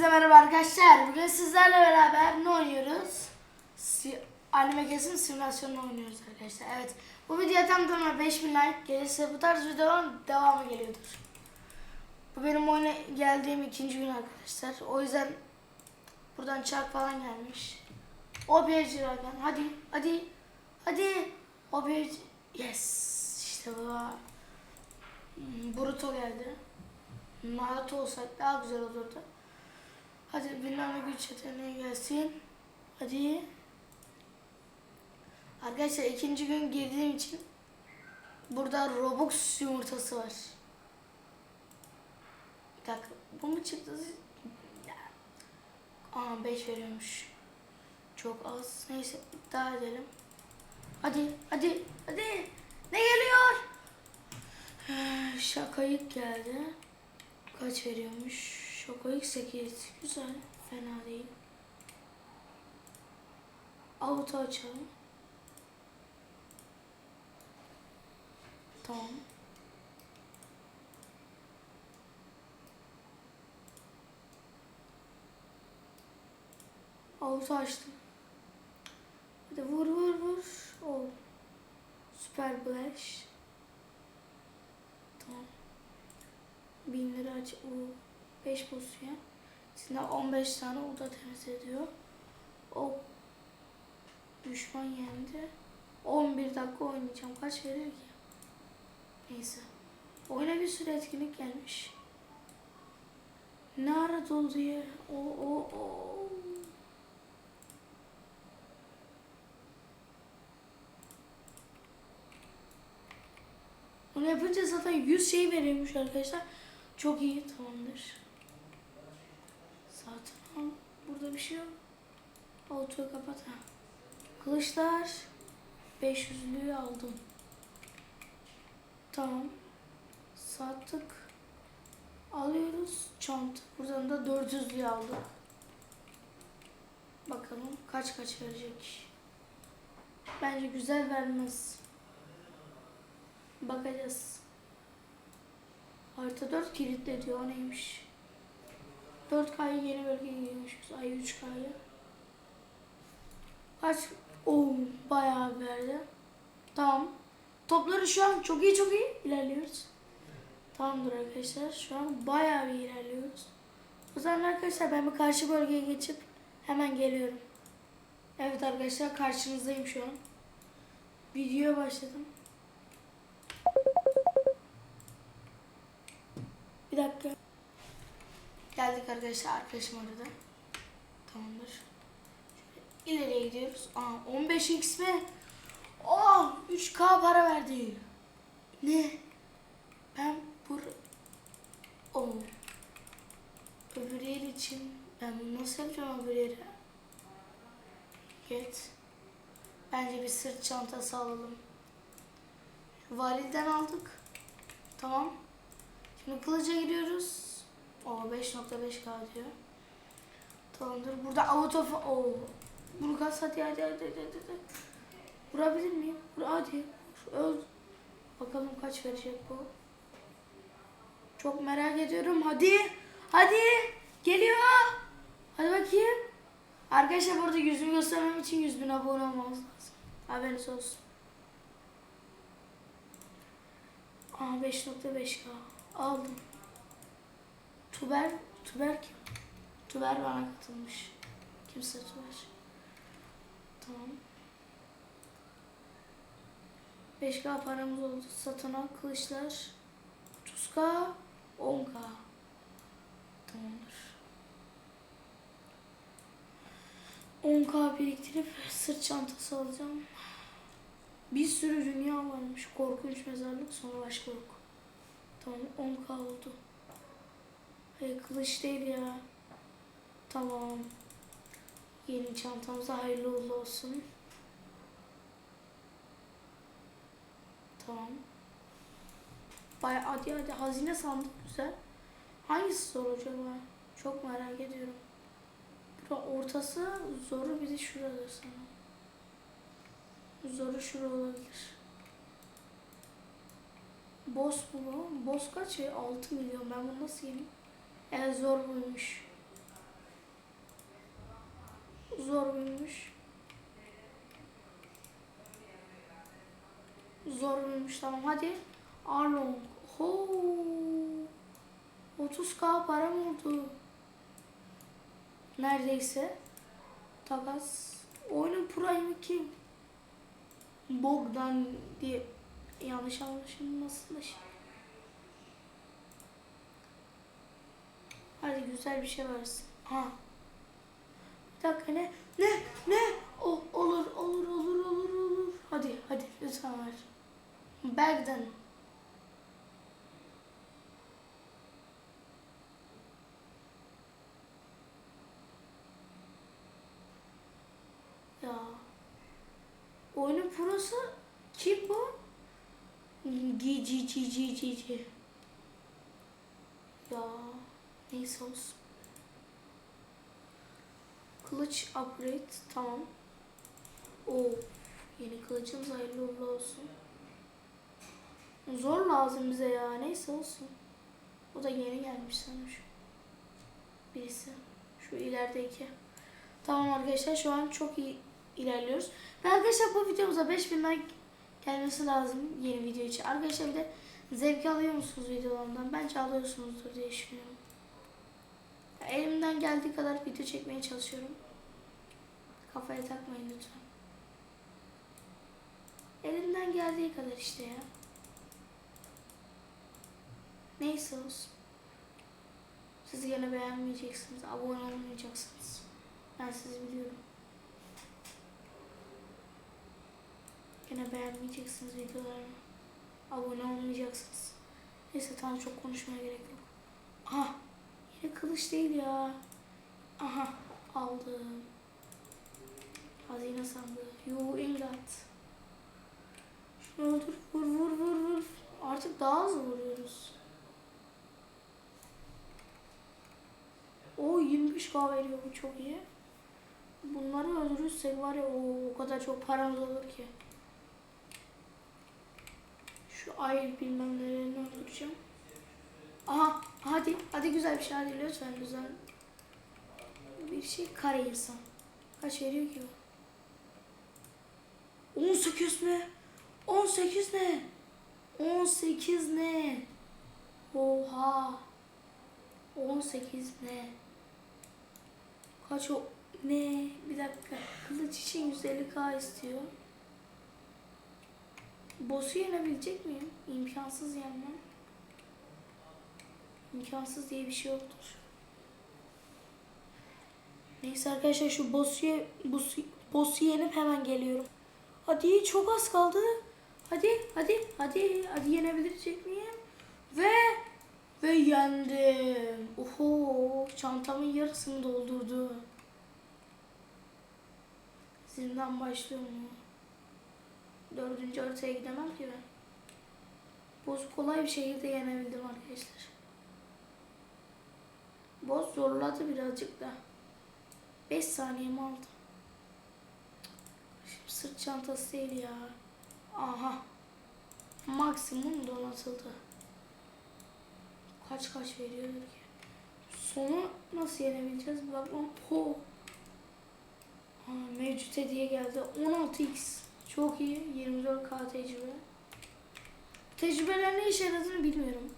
Herkese merhaba arkadaşlar. Bugün sizlerle beraber ne oynuyoruz? Si Anime kesin simülasyonunu oynuyoruz arkadaşlar. Evet. Bu videoya tam tamına 5000 like gelirse bu tarz videoların devamı geliyordur. Bu benim oyuna geldiğim ikinci gün arkadaşlar. O yüzden buradan çark falan gelmiş. O bir Dragon. Hadi, hadi, hadi. O bir Yes. İşte bu. Hmm, Boruto geldi. Naruto olsak daha güzel olurdu. Hadi bilmem ne güç yeteneği gelsin. Hadi. Arkadaşlar ikinci gün girdiğim için burada Robux yumurtası var. Bir dakika. Bu mu çıktı? Aa 5 veriyormuş. Çok az. Neyse iddia edelim. Hadi hadi hadi. Ne geliyor? Şakayık geldi. Kaç veriyormuş? Şokolik 8. Güzel. Fena değil. Auto açalım. Tamam. Auto açtım. Hadi vur vur vur. Oh. Süper Blash. Tamam. 1000 lira aç. O 5 pozisyon. Sizden 15 tane o da temiz ediyor. O düşman yendi. 11 dakika oynayacağım. Kaç verir ki? Neyse. Oyuna bir sürü etkinlik gelmiş. Ne ara doldu ya? O o o. Onu yapınca zaten 100 şey veriyormuş arkadaşlar. Çok iyi tamamdır. Zaten burada bir şey yok. Autoyu kapat ha. Kılıçlar 500'lüğü aldım. Tamam. Sattık. Alıyoruz. Çanta. Buradan da 400'lüğü aldık. Bakalım kaç kaç verecek. Bence güzel vermez. Bakacağız. Harita 4 kilitli diyor. O neymiş? 4K'yı yeni bölgeye giriyormuşuz. Ay 3K'yı. Kaç? Oo, bayağı verdi. Tamam. Topları şu an çok iyi çok iyi ilerliyoruz. Tamamdır arkadaşlar. Şu an bayağı iyi ilerliyoruz. O zaman arkadaşlar ben bir karşı bölgeye geçip hemen geliyorum. Evet arkadaşlar karşınızdayım şu an. Videoya başladım. Geldik arkadaşlar arkadaşım arada. Tamamdır. Şöyle ileriye gidiyoruz. Aa 15x mi? Oh 3k para verdi. Ne? Ben bur... Oh. Öbür yer için ben bunu nasıl yapacağım öbür yere? Get. Bence bir sırt çantası alalım. Validen aldık. Tamam. Şimdi kılıca giriyoruz. O 5.5k diyor. Tamamdır. Burada auto o Bunu kas hadi hadi hadi hadi hadi. Vurabilir miyim? Vur hadi. Öl. Bakalım kaç verecek bu. Çok merak ediyorum. Hadi. Hadi. Geliyor. Hadi bakayım. Arkadaşlar burada yüzümü göstermem için 100 bin abone olmamız lazım. Haberiniz olsun. Aa 5.5k. Aldım. Tuber, Tuber kim? Tuber bana katılmış. Kimse Tuber. Tamam. 5k paramız oldu. Satın al kılıçlar. 30k, 10k. Tamamdır. 10k biriktirip sırt çantası alacağım. Bir sürü dünya varmış. Korkunç mezarlık sonra başka yok. Tamam 10k oldu. Hayır kılıç değil ya. Tamam. Yeni çantamıza hayırlı uğurlu olsun. Tamam. Baya hadi hadi hazine sandık güzel. Hangisi zor acaba? Çok merak ediyorum. Bura ortası zoru bir de şurada sana. Zoru şura olabilir. Boss bu mu? Boss kaç ya? 6 milyon. Ben bunu nasıl yeneyim? Evet zor buymuş. Zor muymuş? Zor muymuş tamam hadi. Arlong. Ho. 30k param oldu. Neredeyse. Takas. Oyunun prime kim? Bogdan diye yanlış anlaşılmasın da şimdi. Hadi güzel bir şey versin. Ha. Bir dakika ne? Ne? Ne? O, olur, olur, olur, olur, olur. Hadi, hadi lütfen ver. Bagden. Ya. Oyunun prosu kim bu? G G G G G G. Ya neyse olsun. Kılıç upgrade tamam. Oo yeni kılıcımız hayırlı uğurlu olsun. Zor lazım bize ya neyse olsun. O da yeni gelmiş sanırım şu. Birisi. Şu ilerideki. Tamam arkadaşlar şu an çok iyi ilerliyoruz. Ve arkadaşlar bu videomuza 5000 like gelmesi lazım yeni video için. Arkadaşlar bir de zevk alıyor musunuz videolarımdan? Bence alıyorsunuzdur diye düşünüyorum. Elimden geldiği kadar video çekmeye çalışıyorum. Kafaya takmayın lütfen. Elimden geldiği kadar işte ya. Neyse olsun. Siz yine beğenmeyeceksiniz, abone olmayacaksınız. Ben sizi biliyorum. Yine beğenmeyeceksiniz videolarımı. Abone olmayacaksınız. Neyse tamam çok konuşmaya gerek yok. Aha. Yine kılıç değil ya. Aha. Aldım. Hazine sandığı. You ingot. Şunu öldür. Vur vur vur vur. Artık daha hızlı vuruyoruz. O 25k veriyor bu çok iyi. Bunları öldürürsek var ya o, o kadar çok paramız olur ki. Şu ay bilmem. Aha hadi güzel bir şey hadi lütfen güzel. Bir şey kare insan. Kaç veriyor ki o? 18 mi? 18 ne? 18 ne? Oha. 18 ne? Kaç o? Ne? Bir dakika. Kılıç için 150k istiyor. Boss'u yenebilecek miyim? İmkansız yenmem. İmkansız diye bir şey yoktur. Neyse arkadaşlar şu boss'u boss'u boss'u yenip hemen geliyorum. Hadi çok az kaldı. Hadi hadi hadi hadi yenebilecek miyim? Ve ve yendim. Oho çantamın yarısını doldurdu. Zindan başlıyor mu? Dördüncü haritaya gidemem ki ben. Boz kolay bir şekilde yenebildim arkadaşlar. Boz zorladı birazcık da. 5 saniyemi aldı. Şimdi sırt çantası değil ya. Aha. Maksimum donatıldı. Kaç kaç veriyordur ki? Sonu nasıl yenebileceğiz? Bakmam. Ho. Ha, mevcut hediye geldi. 16x. Çok iyi. 24k tecrübe. Tecrübeler ne işe yaradığını bilmiyorum.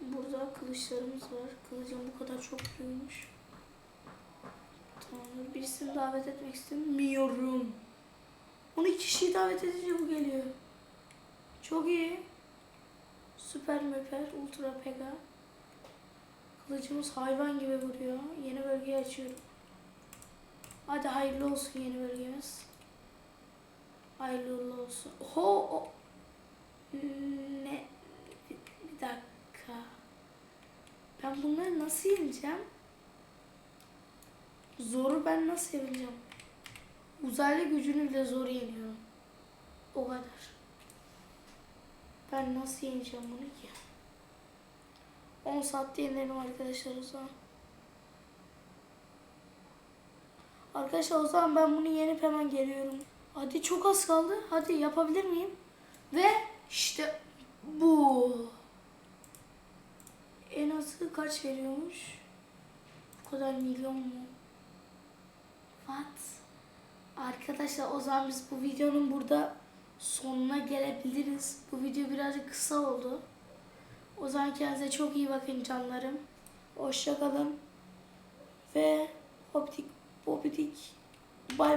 Burada kılıçlarımız var. Kılıcım bu kadar çok büyümüş. Tamamdır. Birisini davet etmek istemiyorum. 12 kişiyi davet edince bu geliyor. Çok iyi. Süper Meper, Ultra Pega. Kılıcımız hayvan gibi vuruyor. Yeni bölgeyi açıyorum. Hadi hayırlı olsun yeni bölgemiz. Hayırlı olsun. Ho. Ne? Bir, bir dakika. Ben bunları nasıl yeneceğim? Zoru ben nasıl yeneceğim? Uzaylı gücünü bile zor yeniyorum. O kadar. Ben nasıl yeneceğim bunu ki? 10 saatte yenerim arkadaşlar o zaman. Arkadaşlar o zaman ben bunu yenip hemen geliyorum. Hadi çok az kaldı. Hadi yapabilir miyim? Ve işte bu. En azı kaç veriyormuş? Bu kadar milyon mu? What? Arkadaşlar o zaman biz bu videonun burada sonuna gelebiliriz. Bu video birazcık kısa oldu. O zaman kendinize çok iyi bakın canlarım. Hoşça kalın. Ve optik, popidik. Bay